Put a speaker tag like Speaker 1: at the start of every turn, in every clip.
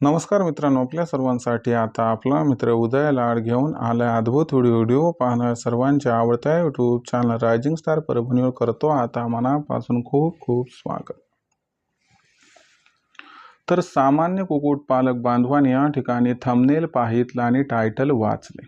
Speaker 1: नमस्कार मित्रांनो आपल्या सर्वांसाठी आता आपला मित्र उदय लाड घेऊन आला अद्भुत व्हिडिओ व्हिडिओ पाहणार. सर्वांच्या आवडत्या यूट्यूब चॅनल रायझिंग स्टार परभणीवर करतो आता मनापासून खूप खूप स्वागत. तर सामान्य कुक्कुटपालक बांधवांनी या ठिकाणी थंबनेल पाहितला आणि टायटल वाचले.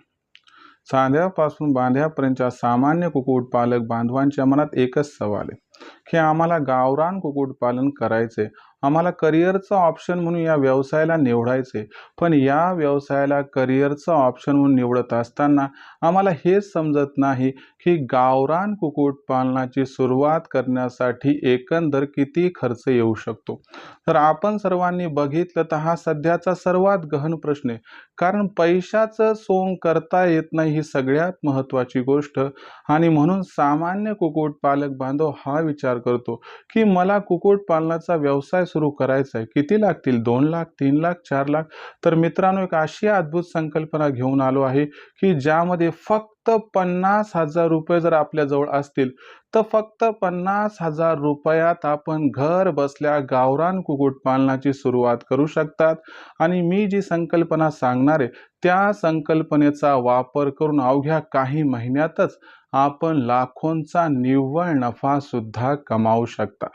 Speaker 1: सांध्यापासून बांध्यापर्यंतच्या सामान्य कुक्कुटपालक बांधवांच्या मनात एकच सवाल आहे की आम्हाला गावरान कुक्कुटपालन करायचे आम्हाला करिअरचं ऑप्शन म्हणून या व्यवसायाला निवडायचे पण या व्यवसायाला करिअरचं ऑप्शन म्हणून निवडत असताना आम्हाला हेच समजत नाही की गावरान कुक्कुटपालनाची सुरुवात करण्यासाठी एकंदर किती खर्च येऊ शकतो. तर आपण सर्वांनी बघितलं तर हा सध्याचा सर्वात गहन प्रश्न आहे. कारण पैशाचं सोंग करता येत नाही ही सगळ्यात महत्त्वाची गोष्ट. आणि म्हणून सामान्य कुक्कुटपालक बांधव हा विचार करतो की मला कुक्कुटपालनाचा व्यवसाय सुरू करायचा आहे. किती लागतील? दोन लाख तीन लाख चार लाख? तर मित्रांनो एक अशी अद्भुत संकल्पना घेऊन आलो आहे की ज्यामध्ये फक्त पन्नास हजार रुपये जर आपल्याजवळ असतील तर फक्त पन्नास हजार रुपयात आपण घर बसल्या गावरान कुक्कुटपालनाची सुरुवात करू शकतात. आणि मी जी संकल्पना सांगणार आहे त्या संकल्पनेचा वापर करून अवघ्या काही महिन्यातच आपण लाखोंचा निव्वळ नफा सुद्धा कमावू शकता.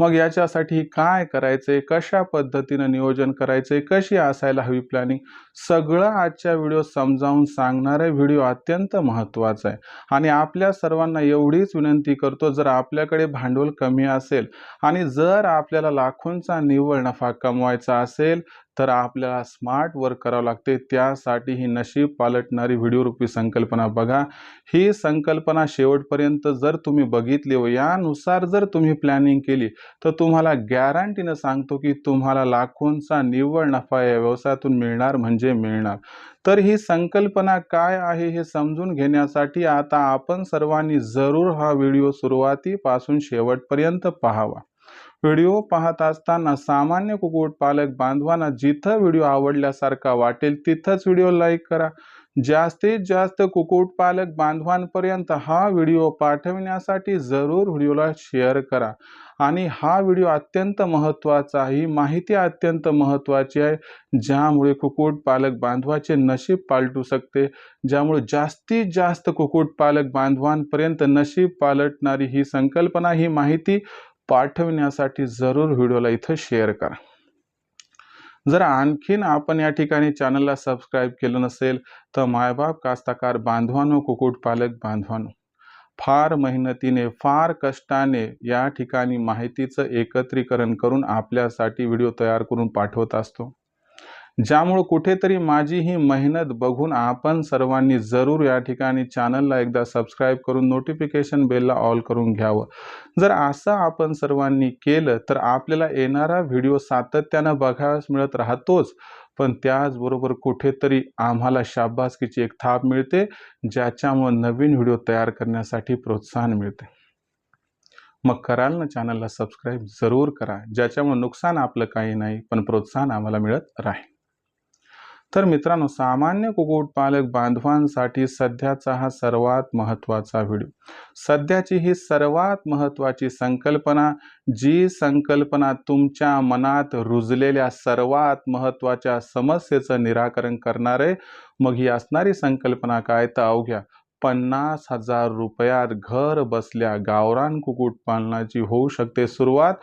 Speaker 1: मग याच्यासाठी काय करायचंय? कशा पद्धतीनं नियोजन करायचंय? कशी असायला हवी प्लॅनिंग सगळं आजच्या व्हिडिओ समजावून सांगणारे व्हिडिओ अत्यंत महत्त्वाचा आहे. आणि आपल्या सर्वांना एवढीच विनंती करतो जर आपल्याकडे भांडवल कमी असेल आणि जर आपल्याला लाखोंचा निव्वळ नफा कमवायचा असेल तर आपल्याला स्मार्ट वर्क करावं लागते. त्यासाठी ही नशीब पालटणारी व्हिडिओरूपी संकल्पना बघा. ही संकल्पना शेवटपर्यंत जर तुम्ही बघितली व यानुसार जर तुम्ही प्लॅनिंग केली तर तुम्हाला गॅरंटीनं सांगतो की तुम्हाला लाखोंचा निव्वळ नफा या व्यवसायातून मिळणार म्हणजे मिळणार. तर ही संकल्पना काय आहे हे समजून घेण्यासाठी आता आपण सर्वांनी जरूर हा व्हिडिओ सुरुवातीपासून शेवटपर्यंत पाहावा. व्हिडिओ पाहत असताना सामान्य कुक्कुटपालक बांधवांना जिथं व्हिडिओ आवडल्यासारखा वाटेल तिथंच व्हिडिओ लाईक करा. जास्तीत जास्त कुक्कुटपालक बांधवांपर्यंत हा व्हिडिओ पाठविण्यासाठी जरूर व्हिडिओला शेअर करा. आणि हा व्हिडिओ अत्यंत महत्त्वाचा ही माहिती अत्यंत महत्त्वाची आहे ज्यामुळे कुक्कुटपालक बांधवाचे नशीब पालटू शकते. ज्यामुळे जास्तीत जास्त कुक्कुटपालक बांधवांपर्यंत नशीब पालटणारी ही संकल्पना ही माहिती पाठवण्यासाठी जरूर व्हिडिओला इथं शेअर करा. जर आणखीन आपण या ठिकाणी चॅनलला सबस्क्राईब केलं नसेल तर मायबाप कास्ताकार बांधवानो कुक्कुटपालक बांधवानो फार मेहनतीने फार कष्टाने या ठिकाणी माहितीचं एकत्रीकरण करून आपल्यासाठी व्हिडिओ तयार करून पाठवत असतो. ज्यामुळं कुठेतरी माझी ही मेहनत बघून आपण सर्वांनी जरूर या ठिकाणी चॅनलला एकदा सबस्क्राईब करून नोटिफिकेशन बेलला ऑल करून घ्यावं. जर असं आपण सर्वांनी केलं तर आपल्याला येणारा व्हिडिओ सातत्यानं बघायला मिळत राहतोच. पण त्याचबरोबर कुठेतरी आम्हाला शाबासकीची एक थाप मिळते ज्याच्यामुळं नवीन व्हिडिओ तयार करण्यासाठी प्रोत्साहन मिळते. मग कराल ना चॅनलला सबस्क्राईब जरूर करा. ज्याच्यामुळे नुकसान आपलं काही नाही पण प्रोत्साहन आम्हाला मिळत राहील. तर मित्रांनो सामान्य कुक्कुटपालक बांधवांसाठी सध्याचा हा सर्वात महत्त्वाचा व्हिडिओ. सध्याची ही सर्वात महत्त्वाची संकल्पना जी संकल्पना तुमच्या मनात रुजलेल्या सर्वात महत्त्वाच्या समस्येचं निराकरण करणार आहे मग ही असणारी संकल्पना काय? तर अवघ्या पन्नास हजार रुपयात घर बसल्या गावरान कुक्कुटपालनाची होऊ शकते सुरुवात.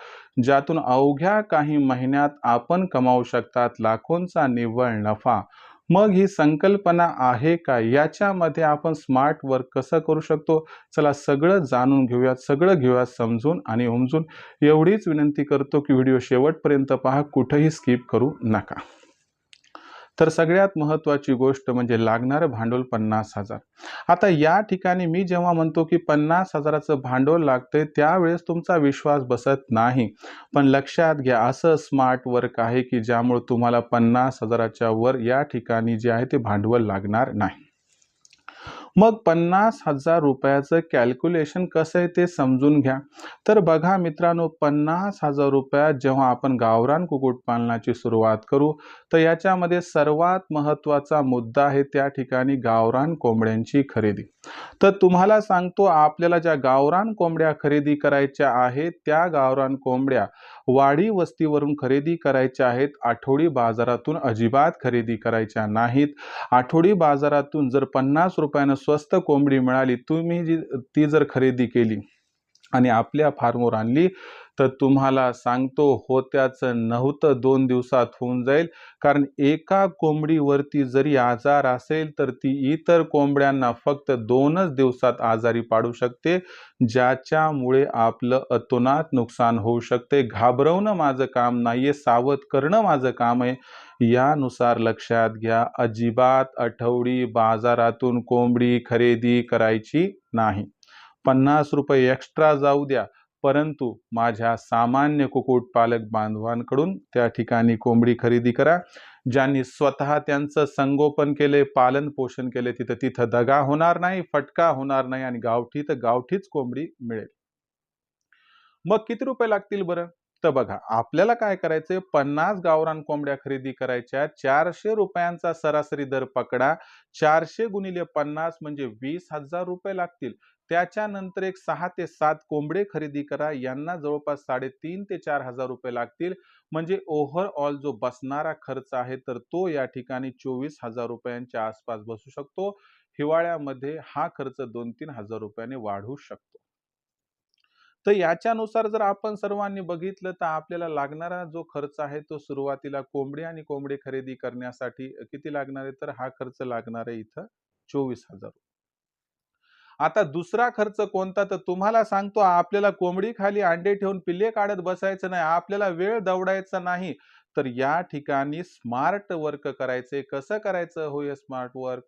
Speaker 1: ज्यातून अवघ्या काही महिन्यात आपण कमावू शकतात लाखोंचा निव्वळ नफा. मग ही संकल्पना आहे का? याच्यामध्ये आपण स्मार्ट वर्क कसं करू शकतो? चला सगळं जाणून घेऊयात सगळं घेऊयात समजून आणि उमजून. एवढीच विनंती करतो की व्हिडिओ शेवटपर्यंत पहा कुठंही स्किप करू नका. तर सगळ्यात महत्त्वाची गोष्ट म्हणजे लागणारं भांडवल पन्नास हजार. आता या ठिकाणी मी जेव्हा म्हणतो की पन्नास हजाराचं भांडवल लागतंय त्यावेळेस तुमचा विश्वास बसत नाही. पण लक्षात घ्या असं स्मार्ट वर्क आहे की ज्यामुळे तुम्हाला पन्नास हजाराच्या वर या ठिकाणी जे आहे ते भांडवल लागणार नाही. मग पन्नास हजार रुपयाचं कॅल्क्युलेशन कसं आहे ते समजून घ्या. तर बघा मित्रांनो पन्नास हजार रुपयात जेव्हा आपण गावरान कुक्कुटपालनाची सुरुवात करू तर याच्यामध्ये सर्वात महत्त्वाचा मुद्दा आहे त्या ठिकाणी गावरान कोंबड्यांची खरेदी. तर तुम्हाला सांगतो आपल्याला ज्या गावरान कोंबड्या खरेदी करायच्या आहेत त्या गावरान कोंबड्या वाडी वस्तीवरून खरेदी करायच्या आहेत. आठवडी बाजारातून अजिबात खरेदी करायच्या नाहीत. आठवडी बाजारातून जर पन्नास रुपयानं स्वस्त कोंबडी मिळाली तुम्ही जी ती जर खरेदी केली आणि आपल्या फार्मवर आणली तर तुम्हाला सांगतो होत्याचं नव्हतं दोन दिवसात होऊन जाईल. कारण एका कोंबडीवरती जरी आजार असेल तर ती इतर कोंबड्यांना फक्त दोनच दिवसात आजारी पाडू शकते ज्याच्यामुळे आपलं अतोनात नुकसान होऊ शकते. घाबरवणं माझं काम नाही आहे सावध करणं माझं काम आहे. यानुसार लक्षात घ्या अजिबात आठवडी बाजारातून कोंबडी खरेदी करायची नाही. पन्नास रुपये एक्स्ट्रा जाऊ द्या परंतु माझ्या सामान्य कुक्कुटपालक बांधवांकडून त्या ठिकाणी कोंबडी खरेदी करा ज्यांनी स्वतः त्यांचं संगोपन केले पालन पोषण केले तिथं तिथं दगा होणार नाही फटका होणार नाही आणि गावठी तर गावठीच कोंबडी मिळेल. मग किती रुपये लागतील बरं? तर बघा आपल्याला काय करायचंय? पन्नास गावरान कोंबड्या खरेदी करायच्या चारशे रुपयांचा सरासरी दर पकडा चारशे गुणिले पन्नास म्हणजे वीस हजार रुपये लागतील. त्याच्यानंतर एक सहा ते सात कोंबडे खरेदी करा यांना जवळपास साडेतीन ते चार हजार रुपये लागतील. म्हणजे ओव्हरऑल जो बसणारा खर्च आहे तर तो या ठिकाणी चोवीस हजार रुपयांच्या आसपास बसू शकतो. हिवाळ्यामध्ये हा खर्च दोन तीन हजार रुपयाने वाढू शकतो. तर याच्यानुसार जर आपण सर्वांनी बघितलं तर आपल्याला लागणारा जो खर्च आहे तो सुरुवातीला कोंबडी आणि कोंबडी खरेदी करण्यासाठी किती लागणार आहे? तर हा खर्च लागणार आहे इथं चोवीस हजार आता दुसरा खर्च कोणता? तर तुम्हाला सांगतो आपल्याला कोंबडी खाली अंडे ठेवून पिल्ले काढत बसायचं नाही आपल्याला वेळ दवडायचा नाही. तर या ठिकाणी स्मार्ट वर्क करायचे कसं करायचं होय स्मार्ट वर्क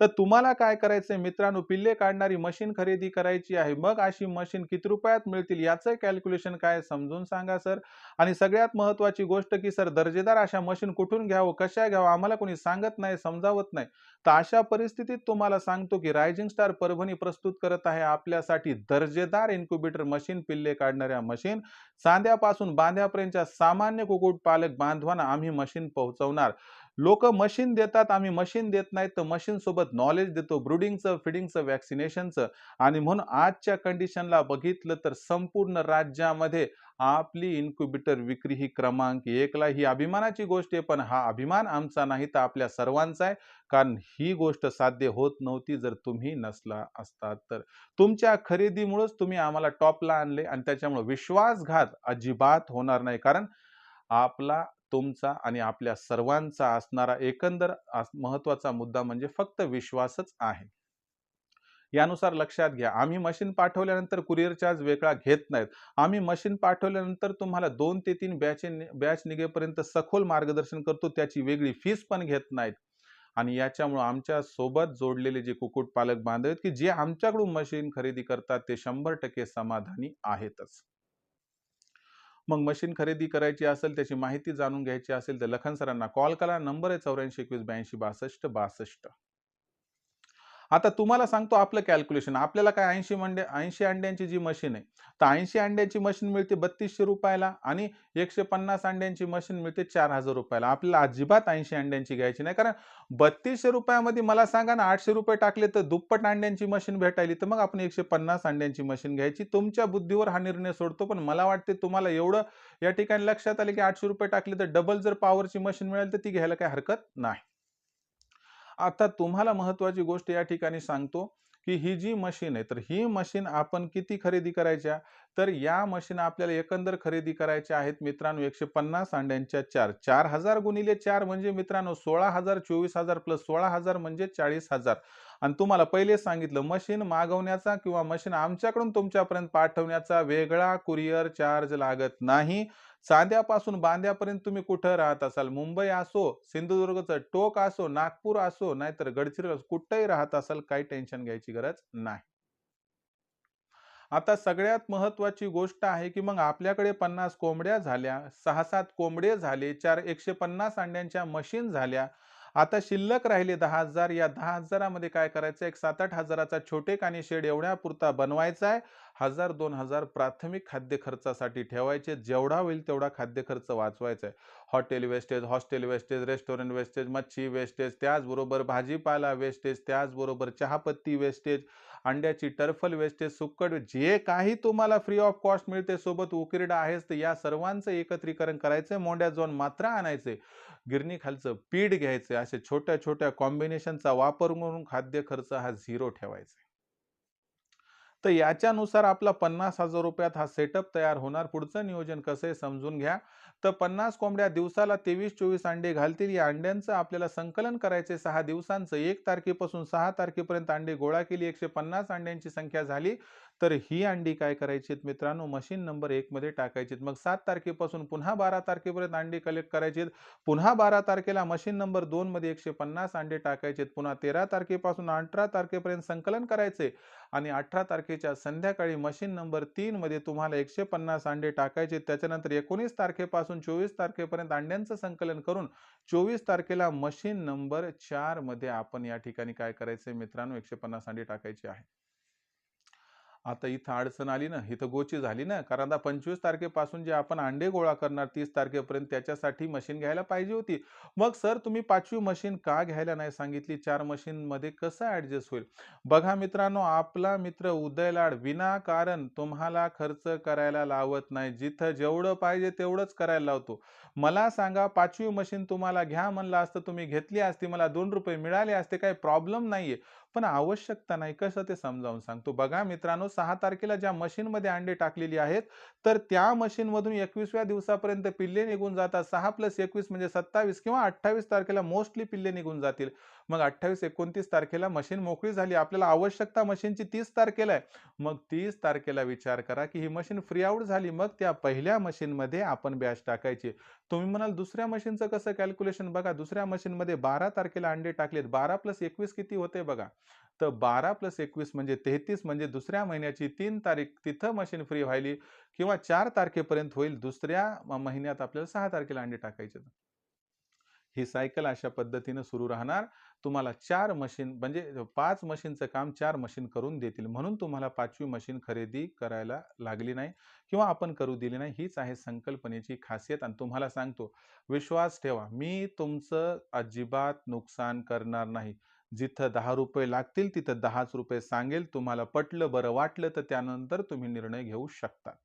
Speaker 1: तर तुम्हाला काय करायचंय? मित्रांनो पिल्ले काढणारी मशीन खरेदी करायची आहे. मग अशी मशीन किती रुपयात मिळतील याचं कॅल्क्युलेशन काय समजून सांगा सर आणि सगळ्यात महत्वाची गोष्ट की सर दर्जेदार अशा मशीन कुठून घ्यावं? कशा घ्यावं? आम्हाला कोणी सांगत नाही समजावत नाही. तर अशा परिस्थितीत तुम्हाला सांगतो की रायझिंग स्टार परभणी प्रस्तुत करत आहे आपल्यासाठी दर्जेदार इन्क्युबेटर मशीन पिल्ले काढणाऱ्या मशीन. चांद्यापासून बांध्यापर्यंतच्या सामान्य कुकुट पालक बांधवांना आम्ही मशीन पोहोचवणार. लोक मशीन देतात आम्ही मशीन देत नाही तर मशीन सोबत नॉलेज देतो ब्रुडिंगचं फिडिंगचं वॅक्सिनेशनचं आणि म्हणून आजच्या कंडिशनला बघितलं तर संपूर्ण राज्यामध्ये आपली इन्क्युबेटर विक्री ही क्रमांक एकला ही अभिमानाची गोष्ट आहे. पण हा अभिमान आमचा नाही तर आपल्या सर्वांचा आहे. कारण ही गोष्ट साध्य होत नव्हती जर तुम्ही नसला असतात तर. तुमच्या खरेदीमुळेच तुम्ही आम्हाला टॉपला आणले आणि त्याच्यामुळे विश्वासघात अजिबात होणार नाही. कारण आपला तुमचा आणि आपल्या सर्वांचा असणारा एकंदर महत्त्वाचा मुद्दा म्हणजे फक्त विश्वासच आहे. यानुसार लक्षात घ्या आम्ही मशीन पाठवल्यानंतर कुरिअर चार्ज वेगळा घेत नाहीत. आम्ही मशीन पाठवल्यानंतर तुम्हाला दोन ते तीन बॅच बॅच निघेपर्यंत सखोल मार्गदर्शन करतो त्याची वेगळी फीस पण घेत नाहीत. आणि याच्यामुळे आमच्यासोबत जोडलेले जे कुक्कुटपालक बांधव आहेत की जे आमच्याकडून मशीन खरेदी करतात ते शंभर टक्के समाधानी आहेतच. मग मशीन खरेदी करायची असेल त्याची माहिती जाणून घ्यायची असेल तर लखन सरांना कॉल करा. नंबर आहे चौऱ्याऐंशी एकवीस ब्याऐंशी बासष्ट बासष्ट. आता तुम्हाला सांगतो आपलं कॅल्क्युलेशन आपल्याला काय ऐंशी मंडे ऐंशी अंड्यांची जी मशीन आहे तर ऐंशी अंड्याची मशीन मिळते बत्तीसशे रुपयाला आणि एकशे पन्नास अंड्यांची मशीन मिळते चार हजार रुपयाला. आपल्याला अजिबात ऐंशी अंड्यांची घ्यायची नाही. कारण बत्तीसशे रुपयामध्ये मला सांगा ना आठशे रुपये टाकले तर दुप्पट अंड्यांची मशीन भेटायली तर मग आपण एकशे पन्नास अंड्यांची मशीन घ्यायची. तुमच्या बुद्धीवर हा निर्णय सोडतो. पण मला वाटते तुम्हाला एवढं या ठिकाणी लक्षात आले की आठशे रुपये टाकले तर डबल जर पॉवरची मशीन मिळेल तर ती घ्यायला काही हरकत नाही. आता तुम्हाला महत्वाची गोष्ट या ठिकाणी सांगतो की ही जी मशीन आहे तर ही मशीन आपण किती खरेदी करायच्या? तर या मशीन आपल्याला एकंदर खरेदी करायच्या आहेत मित्रांनो एकशे पन्नास अंड्यांच्या चार. चार हजार गुणिले चार म्हणजे मित्रांनो सोळा हजार चोवीस हजार प्लस सोळा हजार म्हणजे चाळीस हजार. आणि तुम्हाला पहिले सांगितलं मशीन मागवण्याचा किंवा मशीन आमच्याकडून तुमच्यापर्यंत पाठवण्याचा वेगळा कुरिअर चार्ज लागत नाही. सांध्यापासून बांध्यापर्यंत तुम्ही कुठं राहत असाल? मुंबई असो सिंधुदुर्गचं टोक असो नागपूर असो नाहीतर गडचिरोली कुठंही राहत असाल काही टेन्शन घ्यायची गरज नाही. आता सगळ्यात महत्वाची गोष्ट आहे की मग आपल्याकडे पन्नास कोंबड्या झाल्या सहा सात कोंबडे झाले चार एकशे पन्नास अंड्यांच्या मशीन झाल्या आता शिल्लक राहिले दहा हजार. या दहा हजारामध्ये काय करायचं? एक सात आठ हजाराचा छोटे कानी शेड एवढ्या पुरता बनवायचा आहे. हजार दोन हजार प्राथमिक खाद्य खर्चासाठी ठेवायचे. जेवढा होईल तेवढा खाद्य खर्च वाचवायचा आहे. Hotel wastage hostel wastage restaurant wastage मच्छी वेस्टेज त्याचबरोबर भाजीपाला वेस्टेज त्याचबरोबर चहापत्ती वेस्टेज अंड्याची टर्फल वेस्टेज सुक्कट जे काही तुम्हाला फ्री ऑफ कॉस्ट मिळते सोबत उकिरडा आहेच तर या सर्वांचं एकत्रीकरण करायचं मोंड्यात जाऊन मात्र आणायचे गिरणी खालचं पीठ घ्यायचं असे छोट्या छोट्या कॉम्बिनेशनचा वापर करून खाद्य खर्च हा झिरो ठेवायचा तर याच्यानुसार आपला पन्नास हजार रुपयात हा सेटअप तयार होणार. पुढचं नियोजन कसं आहे समजून घ्या. तर पन्नास कोंबड्या दिवसाला तेवीस चोवीस अंडे घालतील. या अंड्यांचं आपल्याला संकलन करायचे सहा दिवसांचं एक तारखेपासून सहा तारखेपर्यंत अंडे गोळा केली. एकशे पन्नास अंड्यांची संख्या झाली. तर ही अंडी काय करायची मित्रांनो? मशीन नंबर एक मध्ये टाकायची मग सात तारखेपासून पुन्हा बारा तारखेपर्यंत अंडी कलेक्ट करायची पुन्हा बारा तारखेला मशीन नंबर दोन मध्ये एकशे पन्नास अंडे टाकायचे पुन्हा तेरा तारखेपासून अठरा तारखेपर्यंत संकलन करायचे. आणि अठरा तारखेच्या संध्याकाळी मशीन नंबर तीन मध्ये तुम्हाला एकशे पन्नास अंडे टाकायचे त्याच्यानंतर एकोणीस तारखेपासून चोवीस तारखेपर्यंत अंड्यांचं संकलन करून चोवीस तारखेला मशीन नंबर चारमध्ये आपण या ठिकाणी काय करायचंय मित्रांनो? एकशे पन्नास अंडे टाकायचे आहे. आता इथं अडचण आली ना इथं गोची झाली ना कारण आता पंचवीस तारखेपासून जे आपण अंडे गोळा करणार तीस तारखेपर्यंत त्याच्यासाठी मशीन घ्यायला पाहिजे होती. मग सर तुम्ही पाचवी मशीन का घ्यायला नाही सांगितली? चार मशीनमध्ये कसं ॲडजस्ट होईल? बघा मित्रांनो आपला मित्र उदयलाड विनाकारण तुम्हाला खर्च करायला लावत नाही. जिथं जेवढं पाहिजे तेवढंच करायला लावतो. मला सांगा पाचवी मशीन तुम्हाला घ्या म्हणलं असतं तुम्ही घेतली असती मला दोन रुपये मिळाले असते काही प्रॉब्लेम नाहीये. पण आवश्यकता नाही. कसं ते समजावून सांगतो. बघा मित्रांनो सहा तारखेला ज्या मशीनमध्ये अंडे टाकलेली आहेत तर त्या मशीनमधून एकवीसव्या दिवसापर्यंत पिल्ले निघून जातात. सहा प्लस एकवीस म्हणजे सत्तावीस किंवा अठ्ठावीस तारखेला मोस्टली पिल्ले निघून जातील. मग अठ्ठावीस एकोणतीस तारखेला मशीन मोकळी झाली. आपल्याला आवश्यकता मशीनची तीस तारखेला आहे. मग तीस तारखेला विचार करा की ही मशीन फ्री आउट झाली. मग त्या पहिल्या मशीनमध्ये आपण बॅच टाकायची. तुम्ही म्हणाल दुसऱ्या मशीनचं कसं कॅल्क्युलेशन बघा दुसऱ्या मशीनमध्ये बारा तारखेला अंडे टाकलेत. बारा प्लस एकवीस किती होते बघा. तर बारा प्लस एकवीस म्हणजे तेहतीस म्हणजे दुसऱ्या महिन्याची तीन तारीख तिथं मशीन फ्री व्हायली किंवा चार तारखेपर्यंत होईल दुसऱ्या महिन्यात आपल्याला सहा तारखेला अंडे टाकायचे. ही सायकल अशा पद्धतीनं सुरू राहणार. तुम्हाला चार मशीन म्हणजे पाच मशीनचं काम चार मशीन करून देतील. म्हणून तुम्हाला पाचवी मशीन खरेदी करायला लागली नाही किंवा आपण करू दिली नाही. हीच आहे संकल्पनेची खासियत आणि तुम्हाला सांगतो विश्वास ठेवा मी तुमचं अजिबात नुकसान करणार नाही. जिथं दहा रुपये लागतील तिथं दहाच रुपये सांगेल. तुम्हाला पटलं बरं वाटलं तर त्यानंतर तुम्ही निर्णय घेऊ शकता.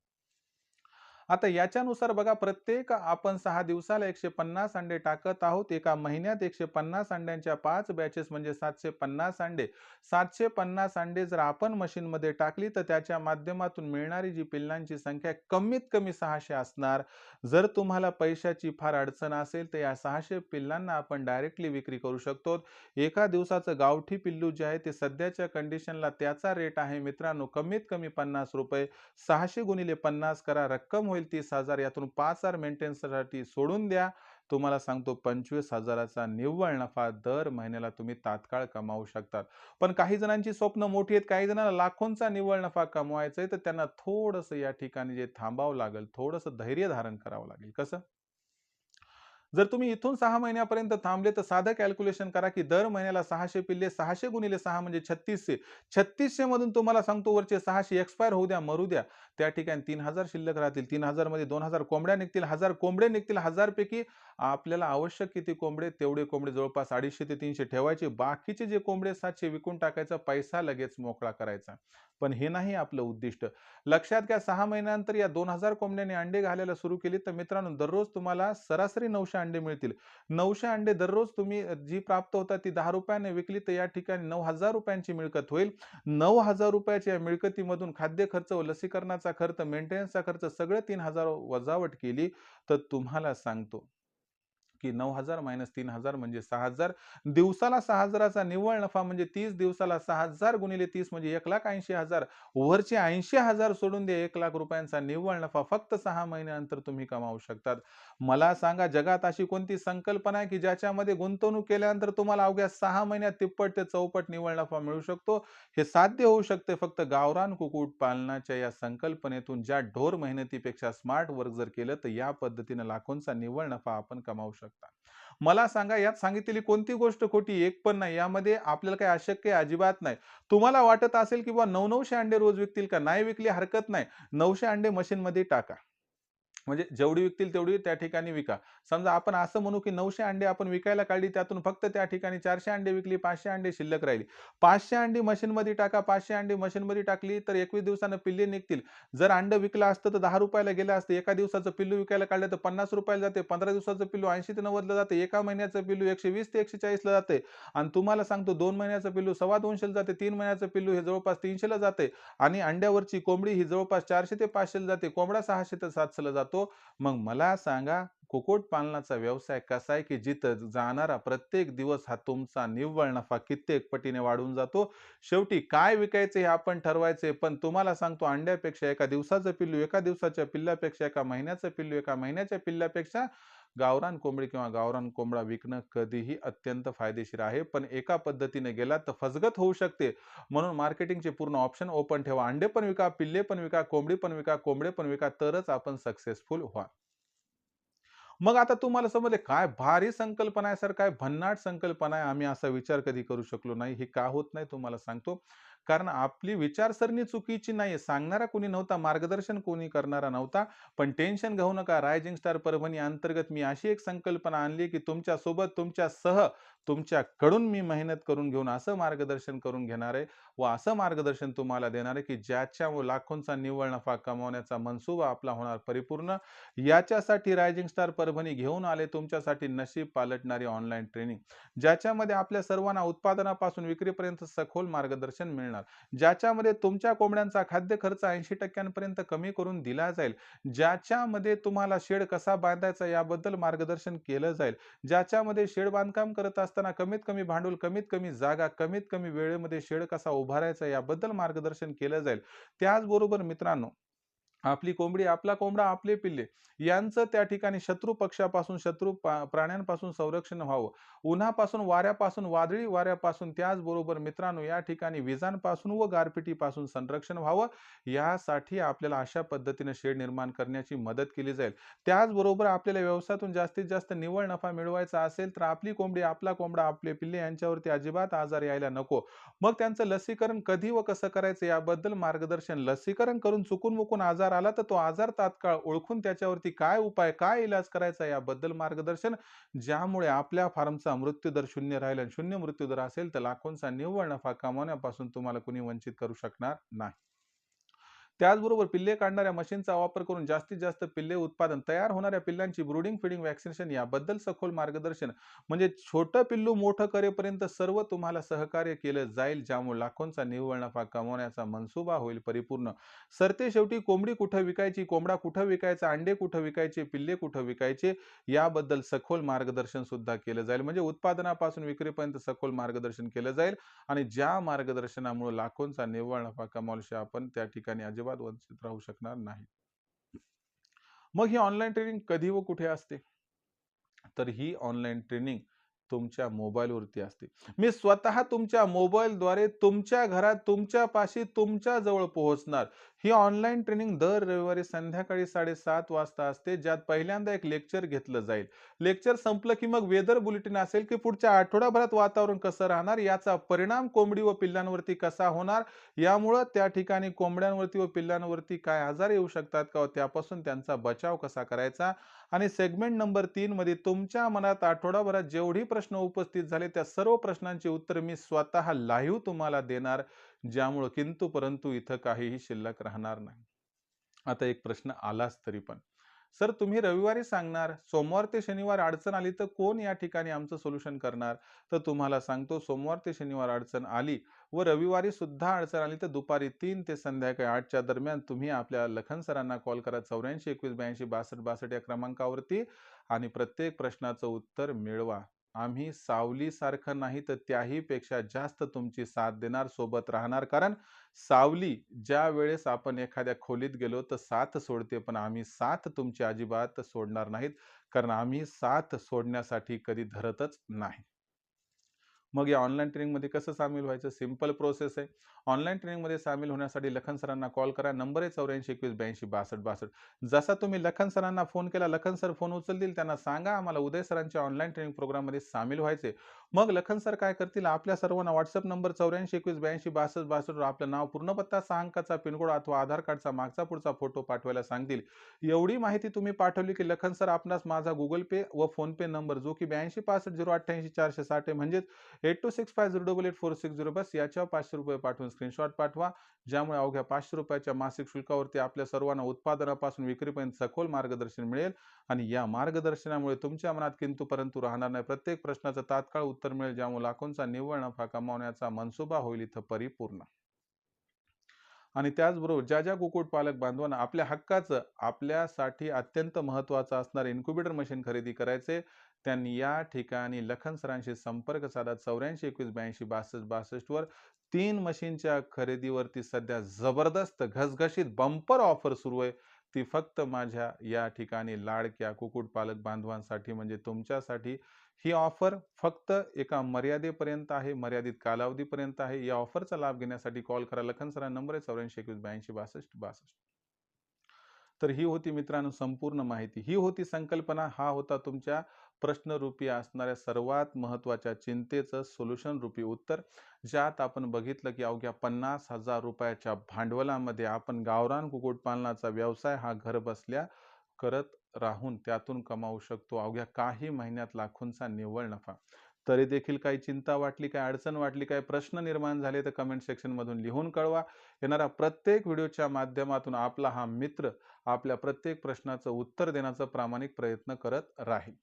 Speaker 1: आता याच्यानुसार बघा प्रत्येक आपण सहा दिवसाला एकशे पन्नास अंडे टाकत आहोत. एका महिन्यात एकशे पन्नास अंड्यांच्या पाच बॅचेस म्हणजे सातशे पन्नास अंडे. सातशे पन्नास अंडे जर आपण मशीनमध्ये टाकली तर त्याच्या माध्यमातून मिळणारी जी पिल्लांची संख्या कमीत कमी सहाशे असणार. जर तुम्हाला पैशाची फार अडचण असेल तर या सहाशे पिल्लांना आपण डायरेक्टली विक्री करू शकतो. एका दिवसाचं गावठी पिल्लू जे आहे ते सध्याच्या कंडिशनला त्याचा रेट आहे मित्रांनो कमीत कमी पन्नास रुपये. सहाशे गुणिले पन्नास करा रक्कम होईल तीस हजार यातून पाच हजार मेंटेनन्ससाठी सोडून द्या. तुम्हाला सांगतो पंचवीस हजाराचा निव्वळ नफा दर महिन्याला तुम्ही तात्काळ कमावू शकतात. पण काही जणांची स्वप्न मोठी आहेत काही जणांना लाखोंचा निव्वळ नफा कमवायचा आहे तर त्यांना थोडंसं या ठिकाणी जे थांबावं लागेल थोडंसं धैर्य धारण करावं लागेल. कसं? जर तुम्ही इथून सहा महिन्यापर्यंत थांबले तर साधं कॅल्क्युलेशन करा की दर महिन्याला सहाशे पिल्ले सहाशे गुणिले सहा म्हणजे छत्तीसशे. छत्तीसशे मधून तुम्हाला सांगतो वरचे सहाशे एक्सपायर होऊ द्या मरू द्या. त्या ठिकाणी तीन हजार शिल्लक राहतील. तीन हजारमध्ये दोन हजार कोंबड्या निघतील. हजार कोंबडे निघतील. हजार पैकी आपल्याला आवश्यक किती कोंबडे तेवढे कोंबडे जवळपास अडीचशे ते तीनशे ठेवायचे. बाकीचे जे कोंबडे सातशे विकून टाकायचा पैसा लगेच मोकळा करायचा. पण हे नाही आपलं उद्दिष्ट. लक्षात घ्या सहा महिन्यानंतर या दोन हजार कोंबड्याने अंडे घालायला सुरू केली तर मित्रांनो दररोज तुम्हाला सरासरी नऊशे अंडे मिळतील. नऊशे अंडे दररोज तुम्ही जी प्राप्त होतात ती दहा रुपयाने विकली तर या ठिकाणी नऊ हजार रुपयांची मिळकत होईल. नऊ हजार रुपयाच्या मिळकतीमधून खाद्य खर्च व लसीकरणाचा खर्च मेंटेनन्सचा खर्च सगळे तीन हजार वजावट केली तर तुम्हाला सांगतो. की नऊ हजार मायनस तीन हजार म्हणजे सहा हजार. दिवसाला सहा हजाराचा निव्वळ नफा म्हणजे तीस दिवसाला सहा हजार गुणिले तीस म्हणजे एक लाख ऐंशी हजार. वरचे ऐंशी हजार सोडून द्या एक लाख रुपयांचा निव्वळ नफा फक्त सहा महिन्यानंतर तुम्ही कमावू शकतात. मला सांगा जगात अशी कोणती संकल्पना आहे की ज्याच्यामध्ये गुंतवणूक केल्यानंतर तुम्हाला अवघ्या सहा महिन्यात तिप्पट ते चौपट निव्वळ नफा मिळू शकतो? हे साध्य होऊ शकते फक्त गावरान कुकुट पालनाच्या या संकल्पनेतून ज्या ढोर मेहनतीपेक्षा स्मार्ट वर्क जर केलं तर या पद्धतीनं लाखोंचा निव्वळ नफा आपण कमावू शकतो. शकता. मला सांगा यात सांगितलेली कोणती गोष्ट खोटी एक पण नाही. यामध्ये आपल्याला काही अशक्य अजिबात नाही. तुम्हाला वाटत असेल की बा नऊ नऊशे अंडे रोज विकतील का? नाही विकली हरकत नाही. नऊशे अंडे मशीनमध्ये टाका. म्हणजे जेवढी विकतील तेवढी त्या ठिकाणी विका. समजा आपण असं म्हणू की नऊशे अंडे आपण विकायला काढली त्यातून फक्त त्या ठिकाणी चारशे अंडे विकली पाचशे अंडे शिल्लक राहिली. पाचशे अंडी मशीनमध्ये टाका पाचशे अंडी मशीनमध्ये टाकली तर एकवीस दिवसानं पिल्ले निघतील. जर अंड विकलं असतं तर दहा रुपयाला गेलं असतं एका दिवसाचं पिल्लू विकायला काढलं तर पन्नास रुपयाला जाते पंधरा दिवसाचं पिल्लू ऐंशी ते नव्वदला जाते एका महिन्याचं पिल्लू एकशे वीस ते एकशे चाळीसला जाते. आणि तुम्हाला सांगतो दोन महिन्याचं पिल्लू सव्वा दोनशेला जाते तीन महिन्याचं पिल्लू हे जवळपास तीनशेला जाते. आणि अंड्यावरची कोंबडी ही जवळपास चारशे ते पाचशेला जाते कोंबडा सहाशे ते सातशेला जातो. मग मला सांगा कुक्कुटपालनाचा व्यवसाय कसा आहे की जिथं जाणारा प्रत्येक दिवस हा तुमचा निव्वळ नफा कित्येक पटीने वाढून जातो? शेवटी काय विकायचे हे आपण ठरवायचे पण तुम्हाला सांगतो अंड्यापेक्षा एका दिवसाचं पिल्लू एका दिवसाच्या पिल्लापेक्षा एका महिन्याचं पिल्लू एका महिन्याच्या पिल्लापेक्षा गावरान कोंबडी किंवा गावरान कोंबडा विकणं कधीही अत्यंत फायदेशीर आहे. पण एका पद्धतीने गेला तर फसगत होऊ शकते. म्हणून मार्केटिंगचे पूर्ण ऑप्शन ओपन ठेवा. अंडे पण विका पिल्ले पण विका कोंबडी पण विका कोंबडे पण विका तरच आपण सक्सेसफुल व्हा मग आता तुम्हाला समजले काय भारी संकल्पना आहे सर? काय भन्नाट संकल्पना आहे? आम्ही असा विचार कधी करू शकलो नाही. हे का होत नाही तुम्हाला सांगतो. कारण आपली विचारसरणी चुकीची नाही सांगणारा कोणी नव्हता मार्गदर्शन कोणी करणारा नव्हता. पण टेन्शन घेऊ नका. रायझिंग स्टार परभणी अंतर्गत मी अशी एक संकल्पना आणली की तुमच्यासोबत तुमच्या सह तुमच्याकडून मी मेहनत करून घेऊन असं मार्गदर्शन करून घेणार आहे व असं मार्गदर्शन तुम्हाला देणार आहे की ज्याच्यामुळे लाखोंचा निव्वळ नफा कमावण्याचा मनसुबा आपला होणार परिपूर्ण. याच्यासाठी रायझिंग स्टार परभणी घेऊन आले तुमच्यासाठी नशीब पालटणारी ऑनलाईन ट्रेनिंग ज्याच्यामध्ये आपल्या सर्वांना उत्पादनापासून विक्रीपर्यंत सखोल मार्गदर्शन मिळणार ज्याच्यामध्ये तुमच्या कोंबड्यांचा खाद्य खर्च ऐंशी टक्क्यांपर्यंत कमी करून दिला जाईल ज्याच्यामध्ये तुम्हाला शेड कसा बांधायचा याबद्दल मार्गदर्शन केलं जाईल ज्याच्यामध्ये शेड बांधकाम करत असताना कमीत कमी भांडवल कमीत कमी जागा कमीत कमी वेळेमध्ये शेड कसा उभारायचा याबद्दल मार्गदर्शन केलं जाईल. त्याचबरोबर मित्रांनो आपली कोंबडी आपला कोंबडा आपले पिल्ले. यांचं त्या ठिकाणी शत्रू पक्षापासून शत्रू प्राण्यांपासून संरक्षण व्हावं. उन्हापासून वाऱ्यापासून वादळी वाऱ्यापासून त्याचबरोबर मित्रांनो या ठिकाणी विजांपासून व गारपिटीपासून संरक्षण व्हावं. यासाठी आपल्याला अशा पद्धतीने शेड निर्माण करण्याची मदत केली जाईल. त्याचबरोबर आपल्याला व्यवसायातून जास्तीत जास्त निव्वळ नफा मिळवायचा असेल तर आपली कोंबडी आपला कोंबडा आपले पिल्ले यांच्यावरती अजिबात आजार यायला नको. मग त्यांचं लसीकरण कधी व कसं करायचं याबद्दल मार्गदर्शन लसीकरण करून चुकून मुकून आजार आला तर तो आजार तात्काळ ओळखून त्याच्यावरती काय उपाय काय इलाज करायचा याबद्दल मार्गदर्शन ज्यामुळे आपल्या फार्मचा मृत्यूदर शून्य राहील आणि शून्य मृत्यूदर असेल तर लाखोंचा निव्वळ नफा कमावण्यापासून तुम्हाला कुणी वंचित करू शकणार नाही. त्याचबरोबर पिल्ले काढणाऱ्या मशीनचा वापर करून जास्तीत जास्त पिल्ले उत्पादन तयार होणाऱ्या पिल्लांची ब्रुडिंग फिडिंग वॅक्सिनेशन याबद्दल सखोल मार्गदर्शन म्हणजे छोटं पिल्लू मोठं करेपर्यंत सर्व तुम्हाला सहकार्य केलं जाईल ज्यामुळे लाखोंचा निव्वळ नफा कमवण्याचा मनसुबा होईल परिपूर्ण. सरते शेवटी कोंबडी कुठं विकायची कोंबडा कुठं विकायचा अंडे कुठं विकायचे पिल्ले कुठं विकायचे याबद्दल सखोल मार्गदर्शन सुद्धा केलं जाईल. म्हणजे उत्पादनापासून विक्रीपर्यंत सखोल मार्गदर्शन केलं जाईल आणि ज्या मार्गदर्शनामुळे लाखोंचा निव्वळ नफा कमावल्याशिवाय आपण त्या ठिकाणी अजिबात अजिबात वंचित राहू शकणार नाही मग ही ऑनलाईन ट्रेनिंग कधी व कुठे असते? तर ही ऑनलाईन ट्रेनिंग तुमच्या मोबाईलवरती असते. मी स्वतः तुमच्या मोबाईलद्वारे तुमच्या घरात तुमच्या पाशी तुमच्या जवळ पोहोचणार. ही ऑनलाईन ट्रेनिंग दर रविवारी संध्याकाळी साडेसात वाजता असते ज्यात पहिल्यांदा एक लेक्चर घेतलं जाईल. लेक्चर संपलं की मग वेदर बुलेटिन असेल की पुढच्या आठवडाभरात वातावरण कसं राहणार याचा परिणाम कोंबडी व पिल्लांवरती कसा होणार यामुळं त्या ठिकाणी कोंबड्यांवरती व पिल्लांवरती काय आजार येऊ शकतात का त्यापासून त्यांचा बचाव कसा करायचा आणि सेगमेंट नंबर तीन मध्ये तुमच्या मनात आठवडाभरात जेवढी प्रश्न उपस्थित झाले त्या सर्व प्रश्नांची उत्तर मी स्वतः लाईव्ह तुम्हाला देणार. ज्यामुळं किंतु परंतु इथं काहीही शिल्लक राहणार नाही. आता एक प्रश्न आलाच तरी पण. सर तुम्ही रविवारी सांगणार सोमवार ते शनिवार अडचण आली तर कोण या ठिकाणी आमचं सोल्युशन करणार? तर तुम्हाला सांगतो सोमवार ते शनिवार अडचण आली व रविवारी सुद्धा अडचण आली तर दुपारी तीन ते संध्याकाळी आठच्या दरम्यान तुम्ही आपल्या लखन सरांना कॉल करा. चौऱ्याऐंशी एकवीस ब्याऐंशी बासष्ट बासष्ट या क्रमांकावरती आणि प्रत्येक प्रश्नाचं उत्तर मिळवा. आम्ही सावलीसारखं नाही तर त्याही पेक्षा जास्त तुमची साथ देणार सोबत राहणार. कारण सावली ज्या वेळेस आपण एखाद्या खोलीत गेलो तर साथ सोडते पण आम्ही साथ तुमची अजिबात सोडणार नाहीत. कारण आम्ही साथ सोडण्यासाठी कधी धरतच नाही. मग या ऑनलाईन ट्रेनिंगमध्ये कसं सामील व्हायचं? सिंपल प्रोसेस आहे. ऑनलाईन ट्रेनिंगमध्ये सामील होण्यासाठी लखन सरांना कॉल करा. नंबर आहे चौऱ्याऐंशी एकवीस ब्याऐंशी बासष्ट बासष्ट. जसा तुम्ही लखन सरांना फोन केला लखन सर फोन उचलतील. त्यांना सांगा आम्हाला उदय सरांच्या ऑनलाईन ट्रेनिंग प्रोग्राममध्ये सामील व्हायचे मग लखन सर काय करतील? आपल्या सर्वांना व्हॉट्सअप नंबर चौऱ्याऐंशी एकवीस ब्याऐंशी बासष्ट बासष्ट आपलं नाव पूर्णपत्ता सहा अंकाचा पिनकोड अथवा आधार कार्डचा मागचा पुढचा फोटो पाठवायला सांगतील. एवढी माहिती तुम्ही पाठवली की लखन सर आपणास माझा गुगल पे व फोनपे नंबर जो की ब्याऐंशी पासष्ट झिरो अठ्ठ्याऐंशी चारशे साठ आहे. म्हणजेच eight two six five zero double eight four six zero बस. याच्यावर पाचशे रुपये पाठवून स्क्रीनशॉट पाठवा. ज्यामुळे अवघ्या पाचशे रुपयाच्या मासिक शुल्कावरती आपल्या सर्वांना उत्पादनापासून विक्रीपर्यंत सखोल मार्गदर्शन मिळेल. आणि या मार्गदर्शनामुळे तुमच्या मनात किंतु परंतु राहणार नाही. प्रत्येक प्रश्नाचं तात्काळ उत्तर मिळेल. ज्यामुळे लाखोंचा निव्वळ नफा कमावण्याचा मनसुबा होईल इथं परिपूर्ण. आणि त्याचबरोबर ज्या ज्या कुक्कुटपालक बांधवांना आपल्या हक्काचं आपल्यासाठी अत्यंत महत्त्वाचं असणारे इन्क्युबेटर मशीन खरेदी करायचे त्यांनी या ठिकाणी लखन सरांशी संपर्क साधा. चौऱ्याऐंशी एकवीस ब्याऐंशी बासष्ट बासष्टवर तीन मशीनच्या खरेदीवरती सध्या जबरदस्त घसघशीत बंपर ऑफर सुरू आहे. ती फक्त माझ्या या ठिकाणी लाडक्या कुक्कुटपालक बांधवांसाठी म्हणजे तुमच्यासाठी ही ऑफर फक्त एका मर्यादेपर्यंत आहे मर्यादित कालावधीपर्यंत आहे. या ऑफरचा लाभ घेण्यासाठी कॉल करा. लखन सरा नंबर आहे चौऱ्याऐंशी एकवीस ब्याऐंशी बासष्ट बासष्ट. तर ही होती मित्रांनो संपूर्ण माहिती. ही होती संकल्पना. हा होता तुमच्या प्रश्नरूपी असणाऱ्या सर्वात महत्त्वाच्या चिंतेचं सोल्युशन रूपी उत्तर ज्यात आपण बघितलं की अवघ्या पन्नास हजार रुपयाच्या भांडवलामध्ये आपण गावरान कुक्कुटपालनाचा व्यवसाय हा घर बसल्या करत राहून त्यातून कमावू शकतो. अवघ्या काही महिन्यात लाखोंचा निव्वळ नफा. तरी देखील काही चिंता वाटली काय अडचण वाटली काय प्रश्न निर्माण झाले तर कमेंट सेक्शनमधून लिहून कळवा. येणाऱ्या प्रत्येक व्हिडिओच्या माध्यमातून आपला हा मित्र आपल्या प्रत्येक प्रश्नाचं उत्तर देण्याचा प्रामाणिक प्रयत्न करत राहील.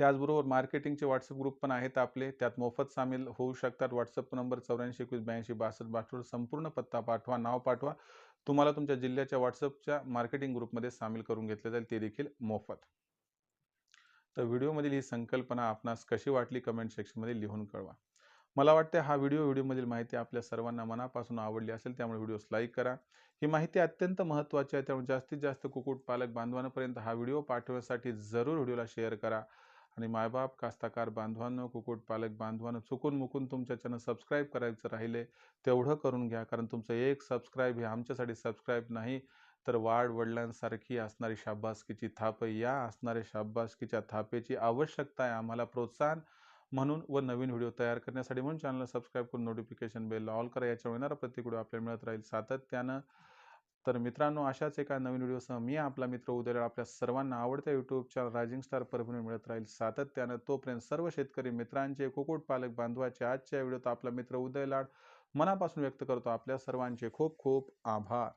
Speaker 1: त्याचबरोबर मार्केटिंगचे व्हॉट्सअप ग्रुप पण आहेत आपले. त्यात मोफत सामील होऊ शकतात. व्हॉट्सअप नंबर चौऱ्याऐंशी एकवीस ब्याऐंशी बासष्ट बासष्ट संपूर्ण पत्ता पाठवा नाव पाठवा. तुम्हाला तुमच्या जिल्ह्याच्या व्हॉट्सअपच्या मार्केटिंग ग्रुपमध्ये सामील करून घेतले जाईल. ते देखील मोफत. तर व्हिडिओमधील ही संकल्पना आपणास कशी वाटली कमेंट सेक्शनमध्ये लिहून कळवा. मला वाटते हा व्हिडिओ व्हिडिओमधील माहिती आपल्या सर्वांना मनापासून आवडली असेल त्यामुळे व्हिडिओस लाईक करा. ही माहिती अत्यंत महत्त्वाची आहे त्यामुळे जास्तीत जास्त कुक्कुटपालक बांधवांपर्यंत हा व्हिडिओ पाठवण्यासाठी जरूर व्हिडिओला शेअर करा. आणि मायबाप कास्ताकार बांधवांनो कुक्कुटपालक बांधवांनो चुकून मुकून तुमच्या चॅनल सबस्क्राईब करायचं राहिले तेवढं करून घ्या कारण तुमचं एक सबस्क्राईब हे आमच्यासाठी सबस्क्राईब नाही तर वाढ वडिलांसारखी असणारी शाबासकीची थाप या असणाऱ्या शाबासकीच्या थापेची आवश्यकता आहे आम्हाला प्रोत्साहन म्हणून व नवीन व्हिडिओ तयार करण्यासाठी म्हणून चॅनलला सबस्क्राईब करून नोटिफिकेशन बेल ऑल करा याच्यामुळे येणारा प्रत्येक व्हिडिओ आपल्याला मिळत राहील सातत्यानं. तर मित्रांनो अशाच एका नवीन व्हिडिओसह मी आपला मित्र उद्या आपल्या सर्वांना आवडत्या YouTube channel Rising Star Parbhani मिळत राहील सातत्यानं. तोपर्यंत सर्व शेतकरी मित्रांचे कुक्कुटपालक बांधवाचे आजच्या व्हिडिओत आपला मित्र उदय लाड मनापासून व्यक्त करतो. आपल्या सर्वांचे खूप खूप आभार.